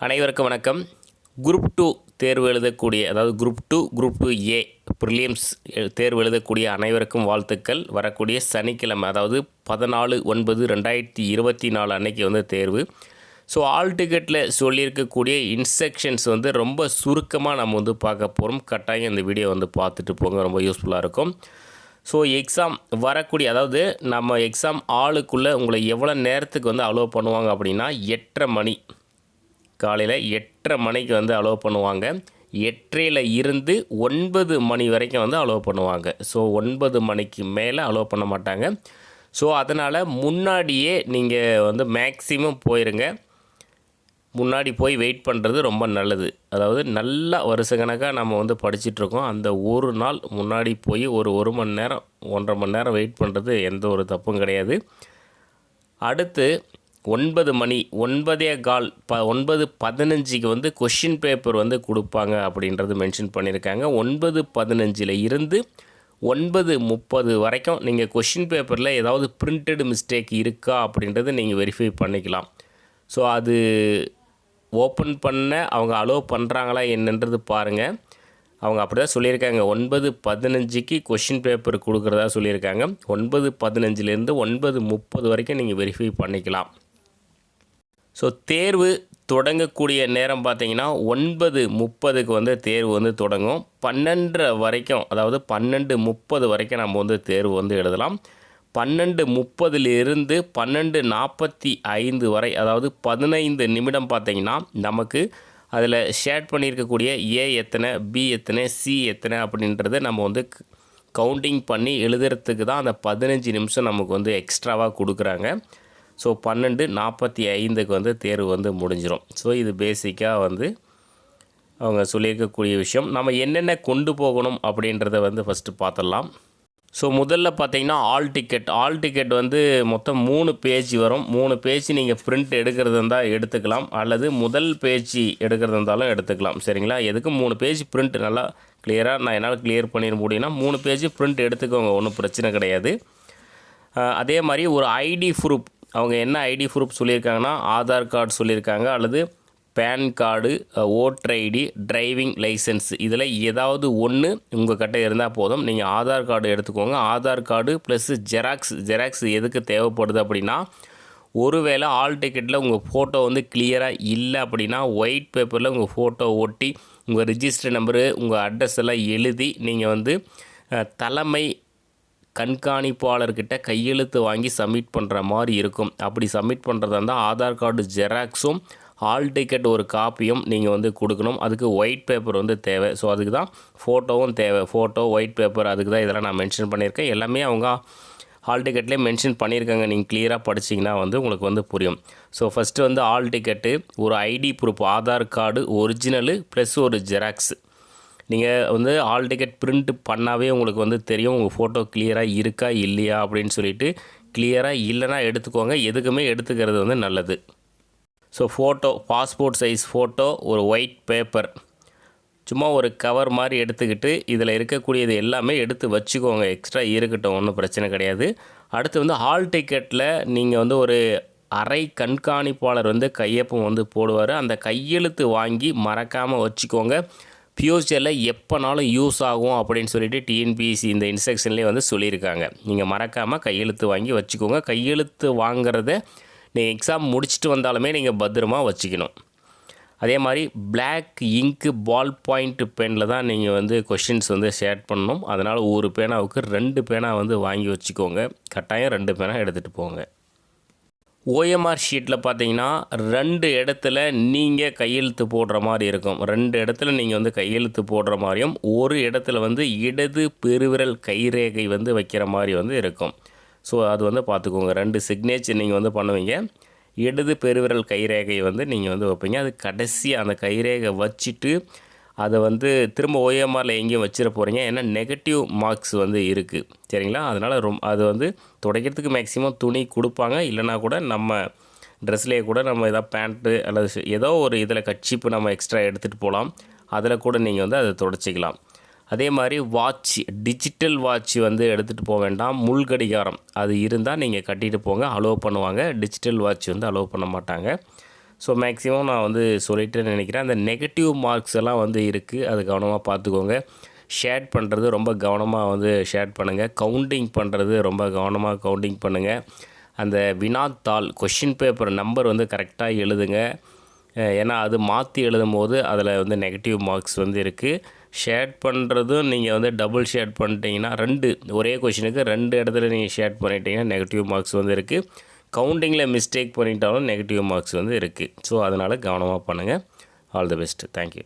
அனைவருக்கும் வணக்கம். Group two தேர்வு எழுதக்கூடிய அதாவது group two group two A prelims தேர்வு எழுதக்கூடிய அனைவருக்கும் வாழ்த்துக்கள். வரக்கூடிய சனிக்கிழமை அதாவது பதினாலு ஒன்பது ரெண்டாயிரத்தி இருபத்தி நாலு அன்னைக்கு வந்து தேர்வு. ஸோ ஆல் டிக்கெட்டில் சொல்லியிருக்கக்கூடிய இன்ஸ்ட்ரக்ஷன்ஸ் வந்து ரொம்ப சுருக்கமாக நம்ம வந்து பார்க்க போகிறோம் கட்டாயம் இந்த வீடியோ வந்து பார்த்துட்டு போங்க ரொம்ப யூஸ்ஃபுல்லாக இருக்கும். ஸோ எக்ஸாம் வரக்கூடிய அதாவது நம்ம எக்ஸாம் ஆளுக்குள்ளே உங்களை எவ்வளோ நேரத்துக்கு வந்து அலோவ் பண்ணுவாங்க அப்படின்னா எட்டரை மணி காலையில் எட்டரை மணிக்கு வந்து அலோவ் பண்ணுவாங்க. எட்டரையில் இருந்து ஒன்பது மணி வரைக்கும் வந்து அலோவ் பண்ணுவாங்க. ஸோ ஒன்பது மணிக்கு மேலே அலோவ் பண்ண மாட்டாங்க. ஸோ அதனால் முன்னாடியே நீங்கள் வந்து மேக்ஸிமம் போயிருங்க. முன்னாடி போய் வெயிட் பண்ணுறது ரொம்ப நல்லது. அதாவது நல்லா வருஷக்கணக்காக நம்ம வந்து படிச்சுட்ருக்கோம் அந்த ஒரு நாள் முன்னாடி போய் ஒரு ஒரு மணி நேரம் ஒன்றரை மணி நேரம் வெயிட் பண்ணுறது எந்த ஒரு தப்பும் கிடையாது. அடுத்து ஒன்பது மணி ஒன்பதே கால் ப ஒன்பது பதினஞ்சுக்கு வந்து கொஷின் பேப்பர் வந்து கொடுப்பாங்க அப்படின்றது மென்ஷன் பண்ணியிருக்காங்க. ஒன்பது பதினஞ்சில் இருந்து ஒன்பது முப்பது வரைக்கும் நீங்கள் கொஷின் பேப்பரில் ஏதாவது பிரிண்டட் மிஸ்டேக் இருக்கா அப்படின்றத நீங்கள் வெரிஃபை பண்ணிக்கலாம். ஸோ அது ஓப்பன் பண்ண அவங்க அலோவ் பண்ணுறாங்களா என்னன்றது பாருங்கள் அவங்க அப்படி தான் சொல்லியிருக்காங்க. ஒன்பது பதினஞ்சுக்கு கொஷின் பேப்பர் கொடுக்குறதா சொல்லியிருக்காங்க. ஒன்பது பதினஞ்சுலேருந்து ஒன்பது முப்பது வரைக்கும் நீங்கள் வெரிஃபை பண்ணிக்கலாம். ஸோ தேர்வு தொடங்கக்கூடிய நேரம் பார்த்தீங்கன்னா ஒன்பது முப்பதுக்கு வந்து தேர்வு வந்து தொடங்கும். பன்னெண்டரை வரைக்கும் அதாவது பன்னெண்டு முப்பது வரைக்கும் நம்ம வந்து தேர்வு வந்து எழுதலாம். பன்னெண்டு முப்பதுலேருந்து பன்னெண்டு நாற்பத்தி ஐந்து வரை அதாவது பதினைந்து நிமிடம் பார்த்தீங்கன்னா நமக்கு அதில் ஷேட் பண்ணியிருக்கக்கூடிய ஏ எத்தனை பி எத்தனை சி எத்தனை அப்படின்றத நம்ம வந்து கவுண்டிங் பண்ணி எழுதுறதுக்கு தான் அந்த பதினஞ்சு நிமிஷம் நமக்கு வந்து எக்ஸ்ட்ராவாக கொடுக்குறாங்க. ஸோ பன்னெண்டு நாற்பத்தி ஐந்துக்கு வந்து தேர்வு வந்து முடிஞ்சிடும் ஸோ இது பேசிக்காக வந்து அவங்க சொல்லியிருக்கக்கூடிய விஷயம். நம்ம என்னென்ன கொண்டு போகணும் அப்படின்றத வந்து ஃபஸ்ட்டு பார்த்துடலாம். ஸோ முதல்ல பார்த்தீங்கன்னா ஆல் டிக்கெட் ஆல் டிக்கெட் வந்து மொத்தம் மூணு பேஜ் வரும். மூணு பேஜ் நீங்கள் பிரிண்ட் எடுக்கிறது இருந்தால் எடுத்துக்கலாம். அல்லது முதல் பேஜ் எடுக்கிறது இருந்தாலும் எடுத்துக்கலாம். சரிங்களா? எதுக்கும் மூணு பேஜ் பிரிண்ட் நல்லா கிளியராக நான் என்னால் கிளியர் பண்ணிட முடியும்னா மூணு பேஜ் பிரிண்ட் எடுத்துக்கோங்க. ஒன்றும் பிரச்சனை கிடையாது. அதே மாதிரி ஒரு ஐடி ப்ரூஃப் அவங்க என்ன ஐடி ப்ரூஃப் சொல்லியிருக்காங்கன்னா ஆதார் கார்டு சொல்லியிருக்காங்க அல்லது PAN card voter ID driving licence. இதில் ஏதாவது ஒன்று உங்கள் கிட்டே இருந்தால் போதும். நீங்கள் ஆதார் கார்டு எடுத்துக்கோங்க. Aadhaar card plus xerox xerox எதுக்கு தேவைப்படுது அப்படின்னா ஒருவேளை ஆல் டிக்கெட்டில் உங்கள் ஃபோட்டோ வந்து கிளியராக இல்லை அப்படின்னா ஒயிட் பேப்பரில் உங்கள் ஃபோட்டோ ஒட்டி உங்கள் ரிஜிஸ்டர் நம்பரு உங்கள் அட்ரஸ் எல்லாம் எழுதி நீங்கள் வந்து தலைமை கண்காணிப்பாளர்கிட்ட கையெழுத்து வாங்கி சப்மிட் பண்ணுற மாதிரி இருக்கும். அப்படி சப்மிட் பண்ணுறதா இருந்தால் ஆதார் கார்டு ஜெராக்ஸும் ஹால் டிக்கெட் ஒரு காப்பியும் நீங்கள் வந்து கொடுக்கணும். அதுக்கு ஒயிட் பேப்பர் வந்து தேவை. ஸோ அதுக்கு தான் ஃபோட்டோவும் தேவை. ஃபோட்டோ ஒயிட் பேப்பர் அதுக்கு தான் இதெல்லாம் நான் மென்ஷன் பண்ணியிருக்கேன். எல்லாமே அவங்க ஹால் டிக்கெட்லேயே மென்ஷன் பண்ணியிருக்காங்க. நீங்கள் கிளியராக படிச்சிங்கன்னா வந்து உங்களுக்கு வந்து புரியும். ஸோ ஃபஸ்ட்டு வந்து ஹால் டிக்கெட்டு ஒரு ID proof Aadhaar card original plus ஒரு ஜெராக்ஸ் நீங்கள் வந்து ஹால் டிக்கெட் பிரிண்ட் பண்ணாவே உங்களுக்கு வந்து தெரியும் உங்கள் ஃபோட்டோ கிளியராக இருக்கா இல்லையா அப்படின்னு சொல்லிட்டு கிளியராக இல்லைன்னா எடுத்துக்கோங்க. எதுக்குமே எடுத்துக்கிறது வந்து நல்லது. So photo passport size photo ஒரு ஒயிட் பேப்பர் சும்மா ஒரு கவர் மாதிரி எடுத்துக்கிட்டு இதில் இருக்கக்கூடியது எல்லாமே எடுத்து வச்சுக்கோங்க. எக்ஸ்ட்ரா இருக்கட்டும் ஒன்றும் பிரச்சனை கிடையாது. அடுத்து வந்து ஹால் டிக்கெட்டில் நீங்கள் வந்து ஒரு அரை கண்காணிப்பாளர் வந்து கையொப்பம் வந்து போடுவார். அந்த கையெழுத்து வாங்கி மறக்காமல் வச்சுக்கோங்க. ஃப்யூச்சரில் எப்போனாலும் யூஸ் ஆகும் அப்படின்னு சொல்லிட்டு டிஎன்பிஎஸ்சி இந்த இன்ஸ்ட்ரக்ஷன்லேயே வந்து சொல்லியிருக்காங்க. நீங்கள் மறக்காமல் கையெழுத்து வாங்கி வச்சுக்கோங்க. கையெழுத்து வாங்குறத நீங்கள் எக்ஸாம் முடிச்சுட்டு வந்தாலுமே நீங்கள் பத்திரமா வச்சுக்கணும். அதே மாதிரி பிளாக் இங்க்கு பால் பாயிண்ட் பெனில் தான் நீங்கள் வந்து கொஷின்ஸ் வந்து ஷேர் பண்ணணும். அதனால் ஒரு பேனாவுக்கு ரெண்டு பேனா வந்து வாங்கி வச்சுக்கோங்க. கட்டாயம் ரெண்டு பேனா எடுத்துகிட்டு போங்க. ஓஎம்ஆர் ஷீட்டில் பார்த்தீங்கன்னா ரெண்டு இடத்துல நீங்கள் கையெழுத்து போடுற மாதிரி இருக்கும். ரெண்டு இடத்துல நீங்கள் வந்து கையெழுத்து போடுற மாதிரியும் ஒரு இடத்துல வந்து இடது பெருவிரல் கைரேகை வந்து வைக்கிற மாதிரி வந்து இருக்கும். ஸோ அது வந்து பார்த்துக்கோங்க ரெண்டு சிக்னேச்சர் நீங்கள் வந்து பண்ணுவீங்க. இடது பெருவிரல் கைரேகையை வந்து நீங்கள் வந்து வைப்பீங்க. அது கடைசி அந்த கைரேகை வச்சுட்டு அதை வந்து திரும்ப ஓஎம்ஆரில் எங்கேயும் வச்சிட போகிறீங்க ஏன்னா நெகட்டிவ் மார்க்ஸ் வந்து இருக்குது சரிங்களா? அதனால் ரொம் அது வந்து துடைக்கிறதுக்கு மேக்ஸிமம் துணி கொடுப்பாங்க. இல்லைனா கூட நம்ம ட்ரெஸ்லேயே கூட நம்ம எதாவது பேண்ட்டு அல்லது ஏதோ ஒரு இதில் கட்சிப்பு நம்ம எக்ஸ்ட்ரா எடுத்துகிட்டு போகலாம் அதில் கூட நீங்கள் வந்து அதை துடைச்சிக்கலாம். அதே மாதிரி வாட்ச் டிஜிட்டல் வாட்ச் வந்து எடுத்துகிட்டு போக வேண்டாம். முள் கடிகாரம் அது இருந்தால் நீங்கள் கட்டிட்டு போங்க. அலோவ் பண்ணுவாங்க. டிஜிட்டல் வாட்ச் வந்து அலோவ் பண்ண மாட்டாங்க. ஸோ மேக்ஸிமம் நான் வந்து சொல்லிட்டேன்னு நினைக்கிறேன். அந்த நெகட்டிவ் மார்க்ஸ் எல்லாம் வந்து இருக்குது அது கவனமாக பார்த்துக்கோங்க. ஷேர் பண்ணுறது ரொம்ப கவனமாக வந்து ஷேர் பண்ணுங்கள் கவுண்டிங் பண்ணுறது ரொம்ப கவனமாக கவுண்டிங் பண்ணுங்கள் அந்த வினாத்தாள் கொஷின் பேப்பர் நம்பர் வந்து கரெக்டாக எழுதுங்க. ஏன்னா அது மாற்றி எழுதும் போது அதில் வந்து நெகட்டிவ் மார்க்ஸ் வந்து இருக்குது ஷேட் பண்ணுறதும் நீங்கள் வந்து டபுள் ஷேட் பண்ணிட்டீங்கன்னா ரெண்டு ஒரே கொஷினுக்கு ரெண்டு இடத்துல நீங்கள் ஷேட் பண்ணிட்டீங்கன்னா நெகட்டிவ் மார்க்ஸ் வந்து இருக்குது கவுண்டிங்கில் மிஸ்டேக் பண்ணிட்டாலும் நெகட்டிவ் மார்க்ஸ் வந்து இருக்குது ஸோ அதனால் கவனமாக பண்ணுங்கள் ஆல் தி பெஸ்ட் தேங்க்யூ